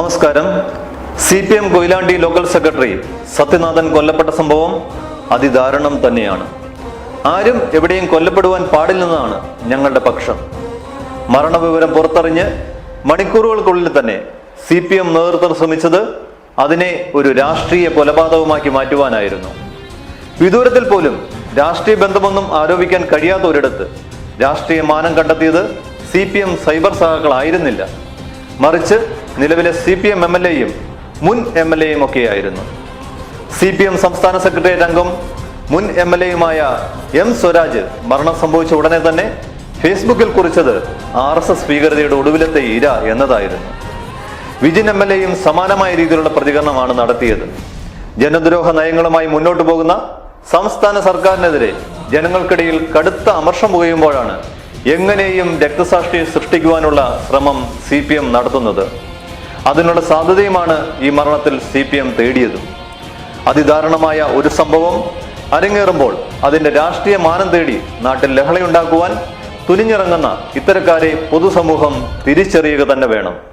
നമസ്കാരം. C P M Koyilandy local secretary Sathyanathan കൊല്ലപ്പെട്ട സംഭവം അതിദാരുണം തന്നെയാണ്. ആരും എവിടെയും കൊല്ലപ്പെടുവാൻ പാടില്ലെന്നാണ് ഞങ്ങളുടെ പക്ഷം. മരണവിവരം പുറത്തറിഞ്ഞ് മണിക്കൂറുകൾക്കുള്ളിൽ തന്നെ സി പി എം നേതൃത്വം ശ്രമിച്ചത് അതിനെ ഒരു രാഷ്ട്രീയ കൊലപാതകമാക്കി മാറ്റുവാനായിരുന്നു. വിദൂരത്തിൽ പോലും രാഷ്ട്രീയ ബന്ധമൊന്നും ആരോപിക്കാൻ കഴിയാത്ത ഒരിടത്ത് രാഷ്ട്രീയ മാനം കണ്ടെത്തിയത് സി പി എം സൈബർ സഹാക്കളായിരുന്നില്ല മറിച്ച് നിലവിലെ C P M M L എയും മുൻ എം എൽ എയും ഒക്കെയായിരുന്നു. സി പി എം സംസ്ഥാന സെക്രട്ടേറിയറ്റ് അംഗം മുൻ എം എൽ എയുമായ എം സ്വരാജ് മരണം സംഭവിച്ച ഉടനെ തന്നെ ഫേസ്ബുക്കിൽ കുറിച്ചത് ആർ എസ് എസ് ഭീകരതയുടെ ഒടുവിലത്തെ ഇര എന്നതായിരുന്നു. വിജിൻ എം എൽ എയും സമാനമായ രീതിയിലുള്ള പ്രതികരണമാണ് നടത്തിയത്. ജനദ്രോഹ നയങ്ങളുമായി മുന്നോട്ട് പോകുന്ന സംസ്ഥാന സർക്കാരിനെതിരെ ജനങ്ങൾക്കിടയിൽ കടുത്ത അമർഷം പുകയുമ്പോഴാണ് എങ്ങനെയും രക്തസാക്ഷി സൃഷ്ടിക്കുവാനുള്ള ശ്രമം സി നടത്തുന്നത്. അതിനുള്ള സാധ്യതയുമാണ് ഈ മരണത്തിൽ സി പി എം തേടിയതും. അതിദാരുണമായ ഒരു സംഭവം അരങ്ങേറുമ്പോൾ അതിന്റെ രാഷ്ട്രീയ മാനം തേടി നാട്ടിൽ ലഹളയുണ്ടാക്കുവാൻ തുനിഞ്ഞിറങ്ങുന്ന ഇത്തരക്കാരെ പൊതുസമൂഹം തിരിച്ചറിയുക തന്നെ വേണം.